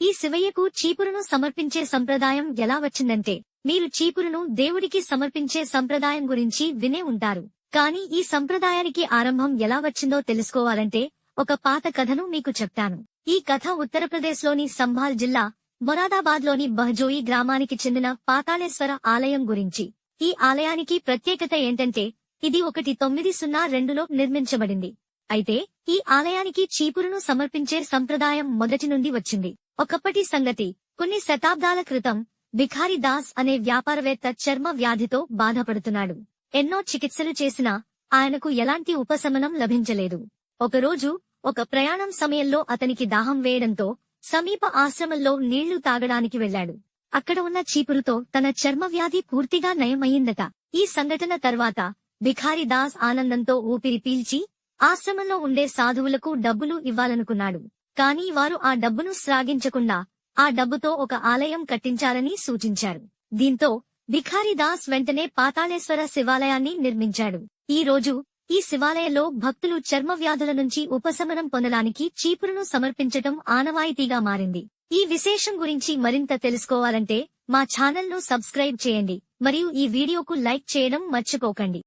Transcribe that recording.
ఈ శివయ్యకు చీపురును సమర్పించే సంప్రదాయం ఎలా వచ్చిందంటే మీరు చీపురును దేవుడికి సమర్పించే సంప్రదాయం గురించి వినే ఉంటారు. కాని ఈ సంప్రదాయానికి ఆరంభం ఎలా వచ్చిందో తెలుసుకోవాలంటే ఒక పాత కథను మీకు చెప్తాను. ఈ కథ ఉత్తరప్రదేశ్లోని సంభాల్ జిల్లా మొరాదాబాద్లోని బహజోయి గ్రామానికి చెందిన పాతాళేశ్వర ఆలయం గురించి. ఈ ఆలయానికి ప్రత్యేకత ఏంటంటే ఇది ఒకటి తొమ్మిది సున్నా రెండులో నిర్మించబడింది. అయితే ఈ ఆలయానికి చీపురును సమర్పించే సంప్రదాయం మొదటి నుండి వచ్చింది. ఒకప్పటి సంగతి కొన్ని శతాబ్దాల క్రితం భిఖారి దాస్ అనే వ్యాపారవేత్త చర్మ వ్యాధితో బాధపడుతున్నాడు. ఎన్నో చికిత్సలు చేసినా ఆయనకు ఎలాంటి ఉపశమనం లభించలేదు. ఒకరోజు ఒక ప్రయాణం సమయంలో అతనికి దాహం వేయడంతో సమీప ఆశ్రమంలో నీళ్ళు తాగడానికి వెళ్ళాడు అక్కడ ఉన్న చీపురుతో తన చర్మ వ్యాధి పూర్తిగా నయమయ్యిందట. ఈ సంఘటన తర్వాత భిఖారిదాస్ ఆనందంతో ఊపిరి పీల్చి ఆశ్రమంలో ఉండే సాధువులకు డబ్బులు ఇవ్వాలనుకున్నాడు. కాని వారు ఆ డబ్బును శ్రాగించకుండా ఆ డబ్బుతో ఒక ఆలయం కట్టించాలని సూచించారు. దీంతో దాస్ వెంటనే పాతాళేశ్వర శివాలయాన్ని నిర్మించాడు. ఈ రోజు ఈ శివాలయంలో భక్తులు చర్మ వ్యాధుల నుంచి ఉపశమనం పొందడానికి చీపురును సమర్పించటం ఆనవాయితీగా మారింది. ఈ విశేషం గురించి మరింత తెలుసుకోవాలంటే మా ఛానల్ను సబ్స్క్రైబ్ చేయండి మరియు ఈ వీడియోకు లైక్ చేయడం మర్చిపోకండి.